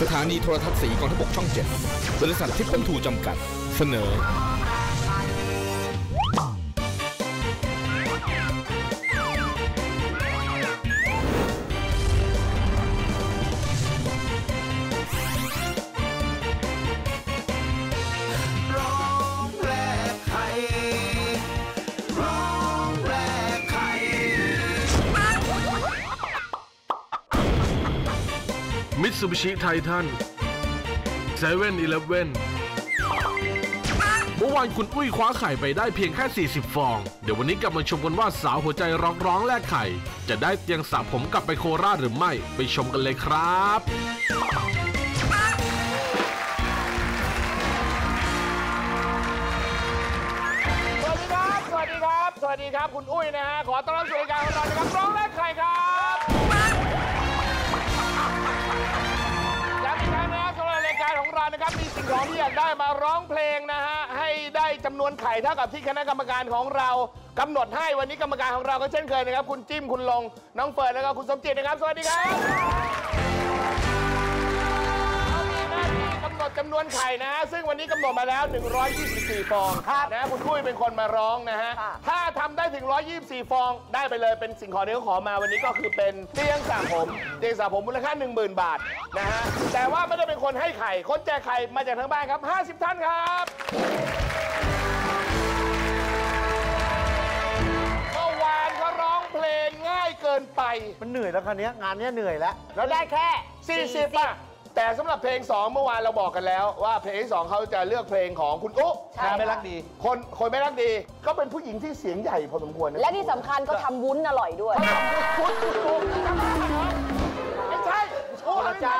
สถานีโทรทัศน์สีกองทพบกช่องเจ็ดบริษัททิพย์บรรทูจำกัด เสนอ ซูบิชิไททันเซเว่นอีเลฟเว่นเมื่อวานคุณอุ้ยคว้าไข่ไปได้เพียงแค่ 40 ฟอง เดี๋ยววันนี้กลับมาชมกันว่าสาวหัวใจร้องร้องแลกไข่ จะได้เตียงสระผมกลับไปโคราชหรือไม่ ไปชมกันเลยครับ สวัสดีครับ สวัสดีครับ สวัสดีครับ คุณอุ้ยนะฮะ ขอต้อนรับสู่รายการของเรานะครับร้องแรกใครครับ นะครับ มีสิ่งของที่อยากได้มาร้องเพลงนะฮะ ให้ได้จำนวนไข่เท่ากับที่คณะกรรมการของเรากำหนดให้วันนี้กรรมการของเราก็เช่นเคยนะครับ คุณจิ้มคุณลง น้องเฟิร์นแล้วก็คุณสมจิตนะครับ สวัสดีครับ จำนวนไข่นะฮะซึ่งวันนี้กำหนดมาแล้ว 124 ฟองนะคุณกุ้ยเป็นคนมาร้องนะฮะ ถ้าทำได้ถึง 124 ฟองได้ไปเลยเป็นสิ่งของที่เขาขอมาวันนี้ก็คือเป็นเตียงสระผม เตียงสระผมมูลค่า 10,000 บาทนะฮะ แต่ว่าไม่ได้เป็นคนให้ไข่ คนแจกไข่มาจากทางบ้านครับ 50 ท่านครับเมื่อวานเขาร้องเพลงง่ายเกินไป มันเหนื่อยแล้วคราวเนี้ยงานเนี้ยเหนื่อยแล้ว แล้วได้แค่ 40ป่ะ แต่สำหรับเพลง 2 เมื่อวานเราบอกกันแล้ว ว่าเพลงที่2เขาจะเลือกเพลงของคุณอุ๊ใช่ ไม่รักดี คนคนไม่รักดีก็เป็นผู้หญิงที่เสียงใหญ่พอสมควรนะและที่สำคัญก็ทำวุ้นอร่อยด้วยคุณคุณคุณไม่ใช่อุ๊คนละเจ้า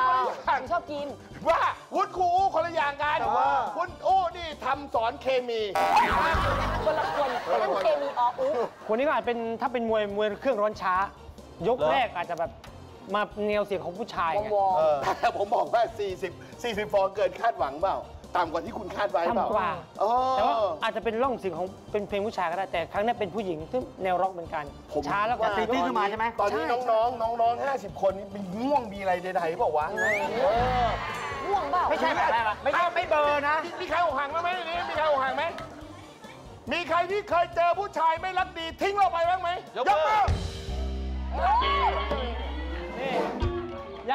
อันชอบกินนี้ว่าวุ้นครูอุ๊คนละอย่างกันคุณอุ๊นี่ทำสอนเคมีคนละคนนั่นเคมีอออุ๊คนนี้ก็อาจเป็นถ้าเป็นมวยมวยเครื่องร้อนช้า ยกแรกอาจจะแบบ มาแนวเสียงของผู้ชายวงไงวงแต่ผมบอกว่า 40 40 ฟองเกินคาดหวังเปล่า ต่ำกว่าที่คุณคาดไว้เปล่าต่ำกว่าอ๋อแต่ว่าอาจจะเป็นร่องเสียงของเป็นเพลงผู้ชายก็ได้แต่ครั้งนี้เป็นผู้หญิงซึ่งแนวร็อกเหมือนกัน ผม ช้าแล้วก็ว่าตีติ้งขึ้นมาใช่ไหม ตอนนี้น้องๆ น้องๆ 50 คนนี่มีง่วงมีอะไรใดๆเปล่าวะเออง่วงเปล่าไม่ใช่แบบไม่ใช่ไม่เบอร์นะมีมีใครอกหักบ้างไหมในนี้มีใครอกหักไหมมีใครที่เคยเจอผู้ชายไม่รักดีทิ้งเราไปบ้างไหมยกมือ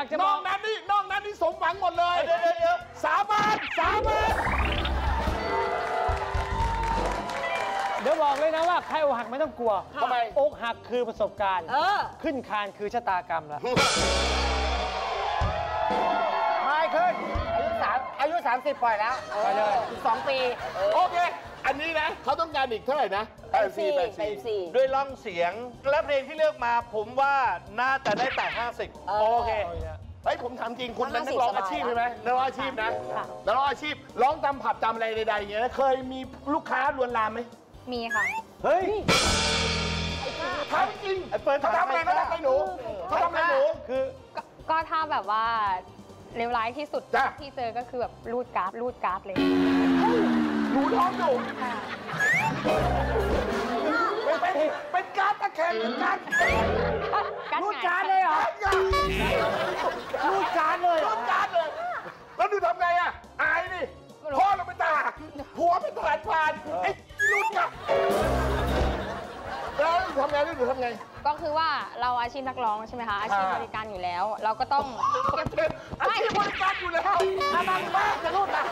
ากจะนบออกกนั้นนี่นอกนั้นนี่สมหวังหมดเลยสาบานสาบานเดี๋ยวบอกเลยนะว่าใครอกหักไม่ต้องกลัวทำไม อกหักคือประสบการณ์ เออ ขึ้นคานคือชะตากรรมละไม่ขึ้น อายุสามอายุ 30 ปล่อยแล้วไปเลยอีกสองปี โอเค อันนี้นะเขาต้องการอีกเท่าไหร่นะแปดสี่แปดสี่สี่ด้วยร่องเสียงและเพลงที่เลือกมาผมว่าน่าจะได้แต่ 50 โอเค เฮ้ยผมถามจริงคุณเป็นนักร้องอาชีพใช่ไหมนักร้องอาชีพนะนักร้องอาชีพร้องตามผับตามอะไรใดๆอย่างเงี้ยนะเคยมีลูกค้าลวนลามไหมมีค่ะ เฮ้ยถามจริงไอ้เฟิร์นเขาทำอะไรเขาทำอะไรหนูเขาทำอะไรหนูคือก็ก็ถ้าแบบว่าเลวร้ายที่สุดจ้ะที่เจอก็คือแบบรูดการ์ดรูดการ์ดเลยหนูท้องอยู่ เป็นเป็นเป็นการดตะแคงหรือการดการ์ดรูดหงการดเลยเหรอรูดการดเลยรูดการดเลย แล้วดูทำไงอะ อายดิพ่อเราเป็นทหารผัวเป็นทหารพรานไอ้รูดการดแล้วหนูทำไงแล้วหนูทำไง ก็คือว่าเราอาชีพนักร้องใช่ไหมคะอาชีพบริการอยู่แล้ว เราก็ต้องเก็บอาชีพบริการอยู่แล้วอาบังมากจะรูดการ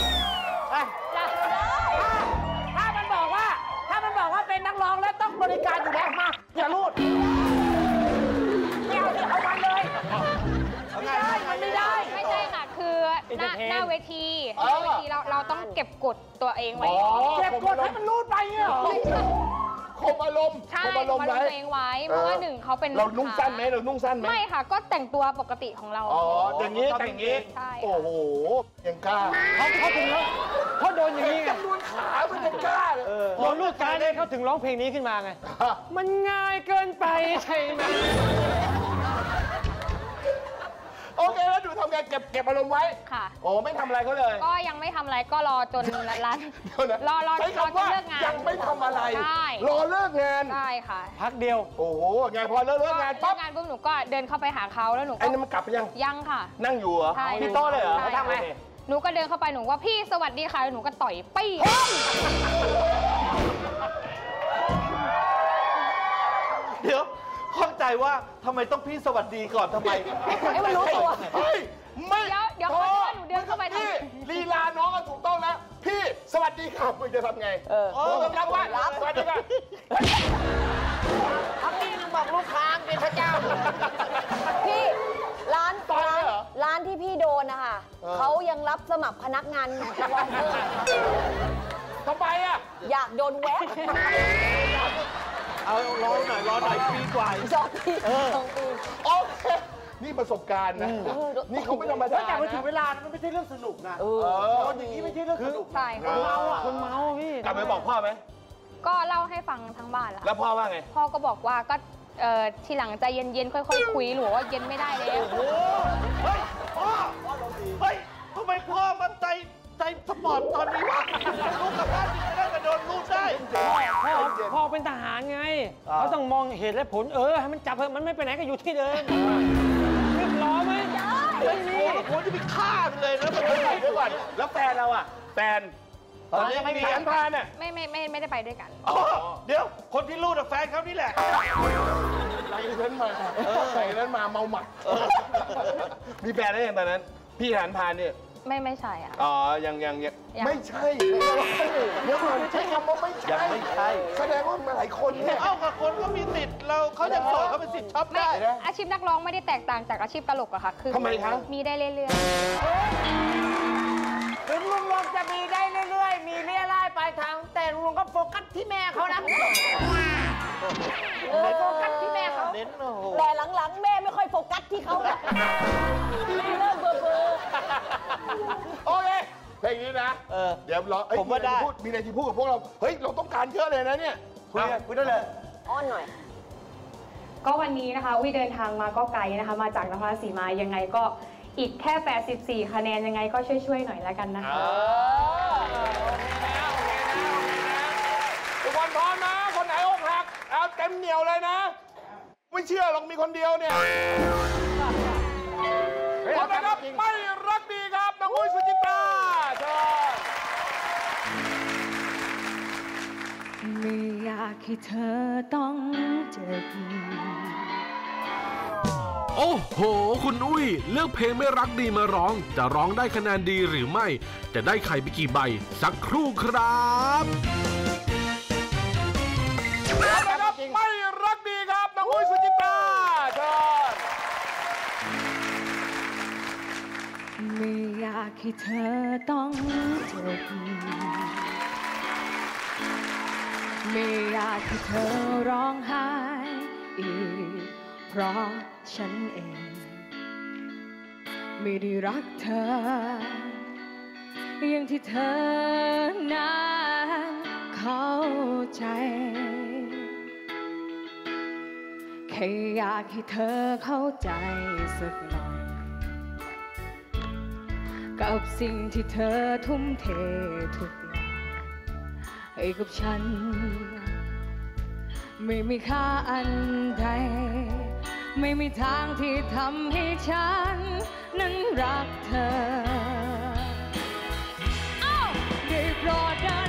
ด เป็นนักร้องแล้วต้องบริการอยู่แล้วมาอย่ารูดไม่เอาดิเอามันเลยไม่ได้มันไม่ได้ ไม่ใช่ค่ะ คือหน้า Entertain หน้าเวทีหน้าเวทีเราเราต้องเก็บกดตัวเองไว้ เก็บกดให้มันรูดไปเนี่ยเหรอข่ม อารมณ์ใช่ข่มอารมณ์มาลไว้งตัวเองไว้ เพราะว่าหนึ่งเขาเป็นเรานุ่งลูกค้สั้นไหมเรานุ่งสั้นไหมไม่ค่ะ ก็แต่งตัวปกติของเรา อ๋ออย่างนี้แต่อย่างนี้ใช่ โอ้โหยังกล้าเขาเขาถึงร้องเขาโดนอย่างนี้ไงจำนวนขามันยังกล้าเลยโดนรูดการเนี่ยเขาถึงร้องเพลงนี้ขึ้นมาไง มันง่ายเกินไปใช่ไหม โอเคแล้วดูทำไงเก็บเก็บอารมณ์ไว้ ค่ะ โอ้ไม่ทำอะไรเขาเลยก็ยังไม่ทำอะไรก็รอจนร้าน เดี๋ยวนะรอรอใช้รอคำว่าจะเลิกงานยังไม่ทำอะไร ใช่ รอเลิกงาน ได้ค่ะพักเดียว โอ้โหไงพอเลิกเลิกงานเลิปั๊บกงานปุ๊บหนูก็เดินเข้าไปหาเขาแล้วหนูไอ้ก็นั่นมันกลับไปยังยังค่ะ นั่งอยู่เหรอใช่ที่โต๊ะเลยเหรอใช่เขาทำไงหนูก็เดินเข้าไปหนูว่าพี่สวัสดีค่ะแล้วหนูก็ต่อยปี้เดี๋ยว ข้องใจว่าทำไมต้องพี่สวัสดีก่อนทำไมให้มันรู้ตัวเฮ้ยไม่เดี๋ยวเดี๋ยวพอเขาจะว่าหนูเดินเข้าไปทำ พี่ลีลาน้องก็ถูกต้องแล้ว พี่สวัสดีครับมึงจะทำไงเออโอ้ยรับว่าสวัสดีครับ พักนี้มึงบอกลูกค้าเป็นพระเจ้า พี่ร้านตอนร้านี้นเหรอ ร้านที่พี่โดนนะคะเออเขายังรับสมัครพนักงานวอร์เตอร์ทำไมอะอยากโดนแวะ เอารอหน่อยรอหน่อยปีกว่าอีกสองปีสองปีโอเคนี่ประสบการณ์นะ นี่เขาไม่ธรรมดาแต่มาถึนะงเวลามันไม่ใช่เรื่องสนุกนะเออเออตอนอย่างนี้ไม่ใช่เรื่องสนุกใช่เอค่ะอเมาอะคนเมาพี่กลับไปบอกพ่อไหมก็เล่าให้ฟังทั้งบ้านแล้วแล้วพ่อว่าไง พ่อก็บอกว่าก็เอ่อทีหลังใจเย็นๆค่อยๆคุยหนูว่าเย็นไม่ได้แล้วโอ้เฮ้ยพ่อ เขาต้องมองเหตุและผลเออให้มันจับเถอะมันไม่ไปไหนก็อยู่ที่เดิมเรียบร้อยไหมไม่มีโอ้ยจะไปฆ่ามันเลยนะมันเดี๋ยวก่อนเดี๋ยวก่อนแล้วแฟนเราอะแฟนตอนนี้ไม่มีแฟนพานเนี่ยไม่ไม่ไม่ไม่ได้ไปด้วยกันอ๋อเดี๋ยวคนที่รูดอะแฟนเขานี่แหละใส่นั้นมาใส่นั้นมาเมาหมัดมีแฟนได้ยังตอนนั้น พี่ทหารพานเนี่ย ไม่ไม่ใช่อะ อ๋อ ยังยังยังยัง ไม่ใช่เดี๋ยวก่อนใช้คำว่าไม่ใช่ยังไม่ใช่ แสดงว่ามาหลายคนเนี่ย เอ้ากับคนก็มีสิทธิ์เราเขาจะโสดเขาเป็นสิทธิ์ช็อปไม่ได้อาชีพนักร้องไม่ได้แตกต่างจากอาชีพตลกอะค่ะ คือทำไมคะ มีได้เรื่อยถึงลุงลงจะมีได้เรื่อยๆ มีเรื่อยไล่ไปทาง แต่ลุงก็โฟกัสที่แม่เขานะไปโฟกัสที่แม่เขา เน้นโอ้โห แต่หลังๆ แม่ไม่ค่อยโฟกัสที่เขาอะเริ่มเบอร์เบอร์ โอเคเพลงนี้นะเออเดี๋ยวเราเอ้ยผมว่าได้ อะไรที่พูมีอะไรที่พูดกับพวกเรา เฮ้ย เราต้องการเยอะเลยนะเนี่ยคุยกันคุยได้เลย อ้อนหน่อย ก็วันนี้นะคะวิเดินทางมาก็ไกลนะคะ มาจากนครราชสีมายังไงก็อีกแค่ 84 คะแนนยังไงก็ช่วยๆหน่อยแล้วกันนะคะ ทุกคนพร้อมนะ คนไหนอกหัก เอาเต็มเหนียวเลยนะ ไม่เชื่อหรอกมีคนเดียวเนี่ยพร้อมนะครับไม่รักดี ครับน้องอุ้ยสุจิตราเชิญไม่อยากให้เธอต้องเจ็บโอ้โห คุณอุ้ย เลือกเพลงไม่รักดีมาร้อง จะร้องได้คะแนนดีหรือไม่ จะได้ไข่ไปกี่ใบ สักครู่ครับ อยากให้เธอต้องเจ็บไม่อยากให้เธอร้องไห้อีก เพราะฉันเอง ไม่ได้รักเธอ อย่างที่เธอนั้นเข้าใจแค่อยากให้เธอเข้าใจสักหน่อย กับสิ่งที่เธอทุ่มเททุกอย่างให้กับฉัน ไม่มีค่าอันใด ไม่มีทางที่ทำให้ฉัน นั้นรักเธอ อ้าได้โปรดได้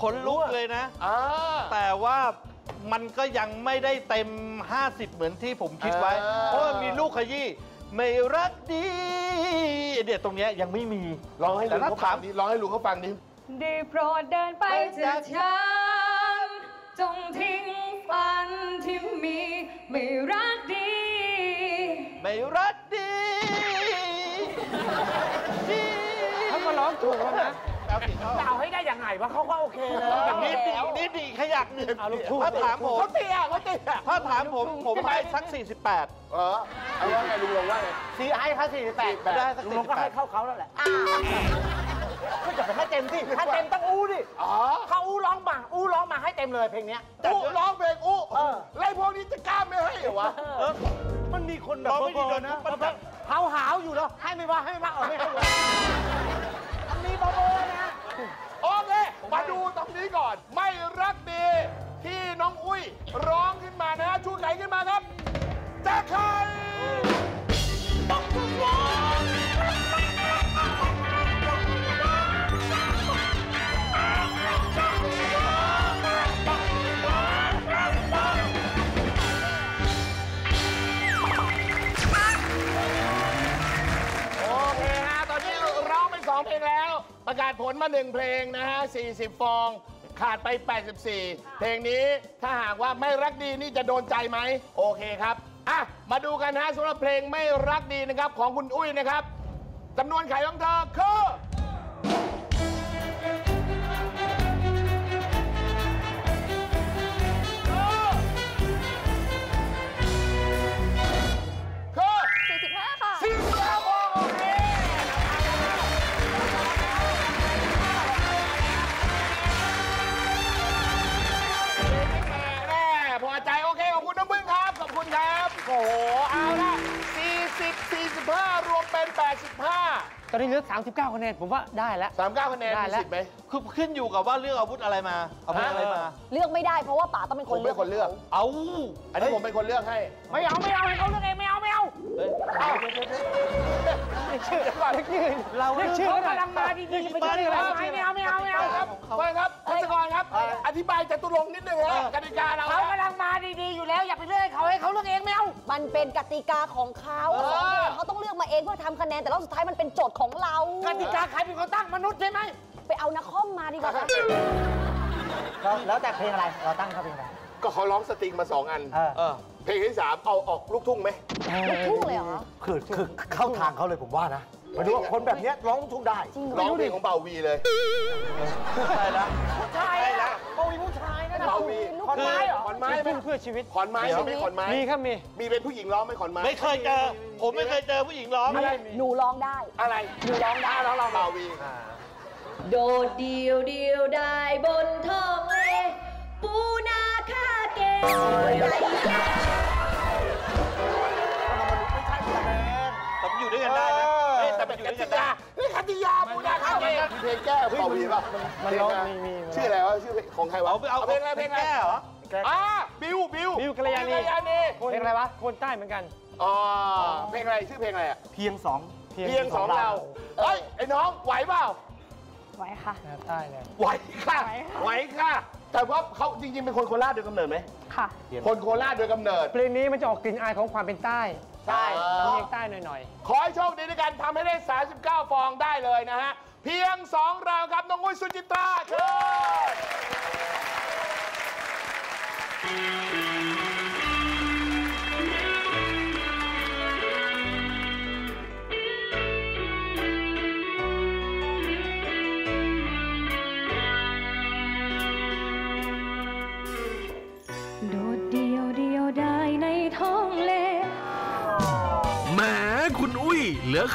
ขนลุกเลยนะ อ่า แต่ว่ามันก็ยังไม่ได้เต็ม 50 เหมือนที่ผมคิดไว้เออเพราะมันมีลูกขยี้ไม่รักดีเดี๋ยวตรงเนี้ยยังไม่มีลองให้ลุแต่งถ้าเขาฟัถางมดิลองให้ลุงเขาฟังดิได้โปรดเดินไปจากฉัน จงทิ้งฝันที่มีไม่รักดี ไม่รักดีเขาก็ร้องถูกแล้วนะ แล้วสิเขาจะเอาให้ได้ยังไงวะเขาก็โอเคเลยนิดดีนิดดีขยักหนึ่งเอาลูกทุ่งถ้าถามผมเขาเตี้ยเขาเตี้ยถ้าถามผมผมให้สัก 48 เออเอาว่าไงลุงลงว่าไงซีให้เขาสี่แปดได้สักลุงก็ให้48เข้าเขาแล้วแหละก็จะไปให้เต็มที่ถ้าเต็มต้องอู้ดิอ๋อเขาอู้ร้องมาอู้ร้องมาให้เต็มเลยเพลงเนี้ยอู้ร้องเพลงอู้เออไล่พวกนี้จะกล้าไม่ให้เหรอวะเออมันมีคนแบบเราไม่ดีเบโดอนร์ๆนะนะมันแบบหาวหาวๆอยู่แล้วให้ไม่ว่าให้ไม่ว่าเอาไม่ให้เลยมันมีเบอร์ๆนะโอเค มาดูตรงนี้ก่อน ไม่รักดีที่น้องอุ้ย ร้องขึ้นมานะฮะชูไก่ขึ้นมาครับแจ็คไข่ ประกาศผลมาหนึ่งเพลงนะฮะ 40 ฟอง ขาดไป 84 เพลงนี้ถ้าหากว่าไม่รักดีนี่จะโดนใจไหม โอเคครับ อะ มาดูกันนะฮะสำหรับเพลงไม่รักดีนะครับ ของคุณอุ้ยนะครับจำนวนไข่ของเธอคือ อนนี้เหลือ39คะแนนผมว่าได้แล้ว39คะแนนได้มีแล้ว สิทธิ์ไหมคือขึ้นอยู่กับว่าเลือกอาวุธอะไรมาอาวุธอะไรมา เลือกไม่ได้เพราะว่าป๋าต้องเป็นผคนมเลืเป็อก นคนเลือก เอาอันนี้ผมเป็นคนเลือกให้ ไม่เอาไม่เอาให้เขาเลือกเองไม่เอาไม่เอาเอ้ยเอ้าชื่อเรียกชื่อเราเรียกชื่อเขาก็ได้กำลังมาดีๆจะไปเลือกอะไรไม่เอาไม่เอาไม่เอาครับไปครับพัศกรครับ อธิบายจตุรงค์นิดนึงฮะกติกาเราเขาฮะกำลังมาดีๆอยู่แล้วอย่าไปเลือกให้เขาให้เขาเลือกเองไม่เอา มันเป็นกติกาของเขาเออของเพลงเขาต้องเลือกมาเองเพื่อทำคะแนนแต่รอบสุดท้ายมันเป็นโจทย์ของเรากติกาใครเป็นคนตั้งมนุษย์ใช่ไหมไปเอานักคอมมาดีกว่าค่ะแล้วแต่เพลงอะไรเราตั้งเขาเพลงอะไร ก็เขาร้องสตริงมาสองอันเออ เพลงที่สามเอาออกลูกทุ่งไหม ลูกทุ่งเลยเหรอ คือคือเข้าทางเขาเลยผมว่านะหมายถึงว่าคนแบบเนี้ยร้องลูกทุ่งได้ จริงเหรร้อองเพลงของเบาวีเลย ใช่แล้วผู้ชายอะ เขามีผู้ชายนะเบาวีลูกขอนไม้ไม้เหรอขอนไม้ลูกไหมทุ่งเพื่อชีวิตขอนไม้ใช่ไหมขอนไม้มีครับมีมีเป็นผู้หญิงร้องไหมขอนไม้ไม่เคยเจอผมไม่เคยเจอผู้หญิงร้องอะไรหนูร้องได้ อะไรหนูร้องได้แล้วเราเบาวีโดดเดียวเดียวได้บนท้องเลปูนาคาเกให เฮ้ยแต่มันอยู่กด้วยติกันได้ยานี่กติยาปูนาคาเกเพลงแก้เบาวีป่ะมันร้องมีมีชื่ออะไรวะชื่อของใครวะเอาไปเอาเพลงอะไรเพลงอะไรแก้เหรออ่าบิวบิวบิวกัลยาณีบิวกัลยาณีเพลงอะไรวะคนใต้เหมือนกันอ๋อเพลงอะไรชื่อเพลงอะไรอะเพียงสองเพียงสองเราเฮ้ยไอ้น้องไหวเปล่าไว้ค่ะใต้เลยไหวค่ะไหวค่ะไหวค่ะแต่ว่าเขาจริงๆเป็นคนโคราชโดยกำเนิดไหมค่ะ คนโคราชโดยกำเนิด เพลงนี้มันจะออกกลิ่นอายของความเป็นใต้ ใช่สำเนียงใต้หน่อยขอให้โชคดีด้วยกันทำให้ได้ 39 ฟองได้เลยนะฮะ เพียง 2 ราวครับ น้องอุ้ยสุจิตราเชิญ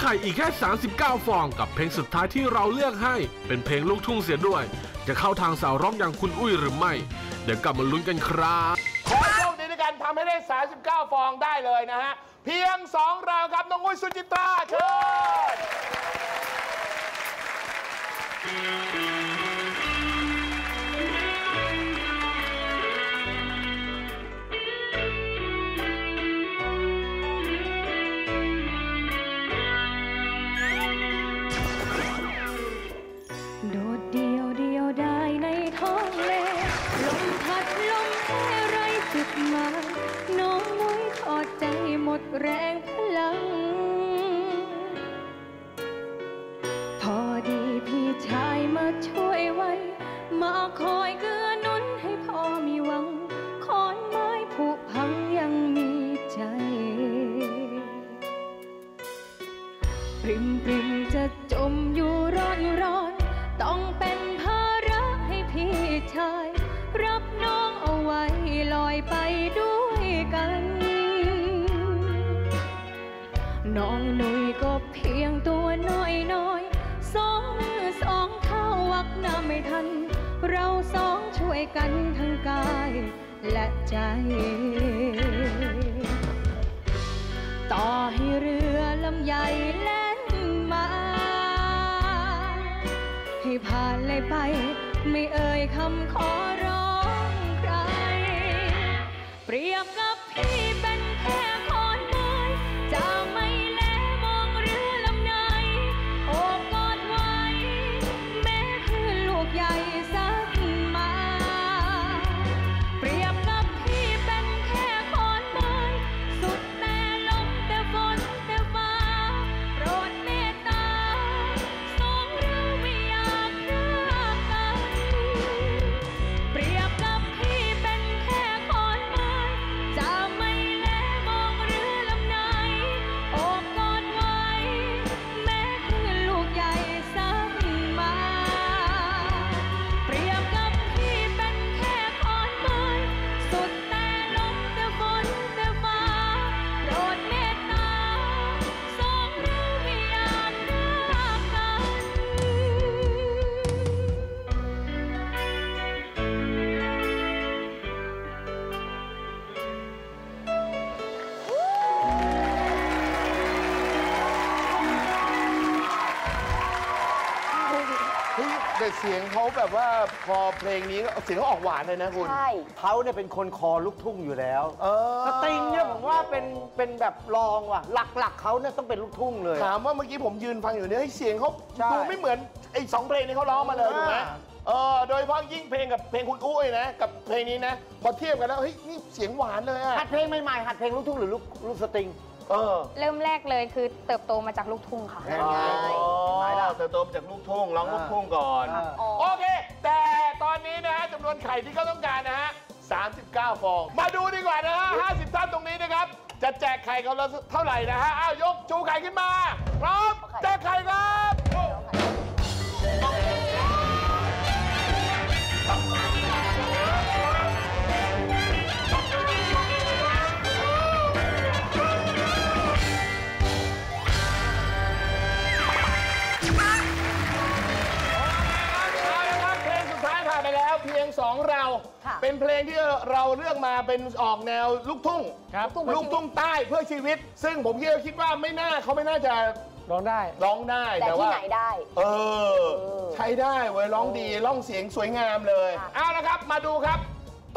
ไข่อีกแค่ 39 ฟอง กับเพลงสุดท้ายที่เราเลือกให้ เป็นเพลงลูกทุ่งเสียด้วย จะเข้าทางสาวร้องอย่างคุณอุ้ยหรือไม่ เดี๋ยวกลับมาลุ้นกันครับขอให้โชคดีด้วยกันทำให้ได้ 39 ฟองได้เลยนะฮะ เพียง 2 ราวครับน้องอุ้ยสุจิตราเชิญ ปริมปริมจะจมอยู่ร้อนร้อน ต้องเป็นภาระให้พี่ชาย รับน้องเอาไว้ลอยไปด้วยกัน น้องหนุ่ยก็เพียงตัวน้อยน้อยสองมือสองเท้าวักน้ำไม่ทัน เราสองช่วยกันทั้งกายและใจต่อให้เรือลำใหญ่แล่น ผ่านเลยไป ไม่เอ่ยคำขอ เสียงเขาแบบว่าพอเพลงนี้เสียงเขาออกหวานเลยนะคุณ ใช่ เขาเนี่ยเป็นคนคอลูกทุ่งอยู่แล้วเออ สตริงเนี่ยผมว่าเป็นเป็นแบบรองว่ะ หลักๆเขาเนี่ยต้องเป็นลูกทุ่งเลย ถามว่าเมื่อกี้ผมยืนฟังอยู่เนี่ยให้ยเสียงเขาใช่ ดูไม่เหมือนไอ้สองเพลงนี้เขาร้องมาเลยถูกไหมอ่าเออโดยเฉพาะยิ่งเพลงกับเพลงคุณอุ้ยนะ กับเพลงนี้นะ พอเทียบกันแล้วเฮ้ยนี่เสียงหวานเลยอะ หัดเพลงใหม่ๆหัดเพลงลูกทุ่งหรือลูกลูกสตริง เออเริ่มแรกเลยคือเติบโตมาจากลูกทุ่งค่ะแน่ไงอ๋อเติบโตมาจากลูกทุ่งร้องลูกทุ่งก่อนอ่าโอเค แต่ตอนนี้นะฮะจำนวนไข่ที่เขาต้องการนะฮะ 39 ฟอง มาดูดีกว่านะฮะ 50 ท่านตรงนี้นะครับ จะแจกไข่เขาละเท่าไหร่นะฮะ อ้าวยกชูไข่ขึ้นมา พร้อมแจกไข่ครับ เป็นเพลงที่เราเลือกมาเป็นออกแนวลูกทุ่งครับลูกทุ่งใต้เพื่อชีวิต ซึ่งผมคิดว่าคิดว่าไม่น่าเขาไม่น่าจะร้องได้ร้องได้แต่ที่ว่าไหนได้เออเออ ใช้ได้เว้ยร้องดีร้องเสียงสวยงามเลยค่ะเอาละครับมาดูครับ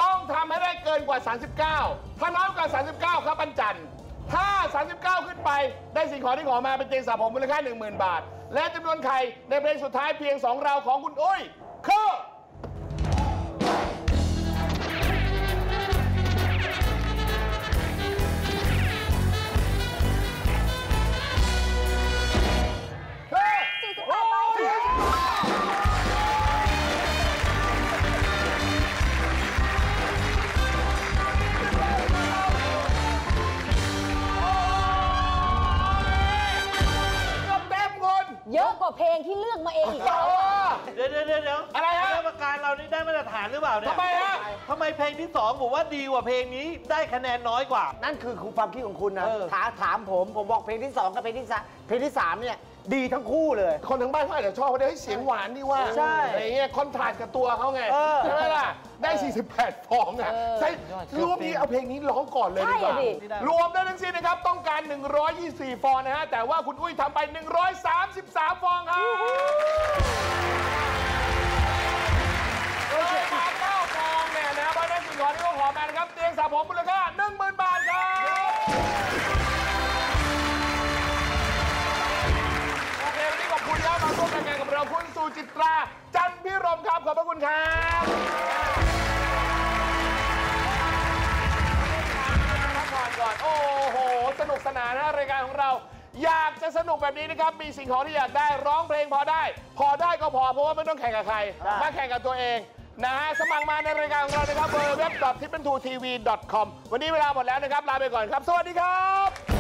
ต้องทำให้ได้เกินกว่า 39 ถ้าน้อยกว่า 39 ครับปันจันทร์ถ้า 39 ขึ้นไปได้สิ่งของที่ขอมาเป็นเตียงสระผมมูลค่า 10,000 บาท และจำนวนไข่ในเพลงสุดท้ายเพียง2เราของคุณอุ้ย ว่าเพลงที่เลือกมาเองอีกแล้วเดี๋ยวเดี๋ยวเดี๋ยวอะไรฮะกรรมการเรานี่ได้มาตรฐานหรือเปล่าเนี่ยทำไมฮะทำไมเพลงที่สองผมว่าดีกว่าเพลงนี้ได้คะแนนน้อยกว่า นั่นคือความคิดของคุณนะถามผมผมบอกเพลงที่สองกับเพลงที่เพลงที่สามเนี่ย ดีทั้งคู่เลย คนทั้งบ้านเขาอาจจะชอบเขาได้เสียงหวานดีว่าใช่อะไรเงี้ยคอนทราสต์กับตัวเขาไงเออ ใช่ไหมล่ะ ได้ 48 ฟองอะใช่รวมนี้เอาเพลงนี้ร้องก่อนเลยดีกว่า ใช่ดิ รวมได้ทั้งสิ้นนะครับ ต้องการ 124 ฟองนะฮะ แต่ว่าคุณอุ้ยทำไป 133 ฟองครับเลยมา9ฟองเนี่ยนะเพราะฉะนั้นสิ่งของที่เขาขอมานะครับ เตียงสระผมมูลค่า10,000 บาท จิตรา จันพิรมครับ ขอบพระคุณครับพักผ่อนก่อน โอ้โห สนุกสนานนะรายการของเรา อยากจะสนุกแบบนี้นะครับ มีสิ่งของที่อยากได้ ร้องเพลงพอได้ พอได้ก็พอ เพราะว่าไม่ต้องแข่งกับใคร มาแข่งกับตัวเอง นะฮะ สมัครมาในรายการของเรานะครับ w w w t i p p e n 2 t v c o m วันนี้เวลาหมดแล้วนะครับ ลาไปก่อนครับ สวัสดีครับ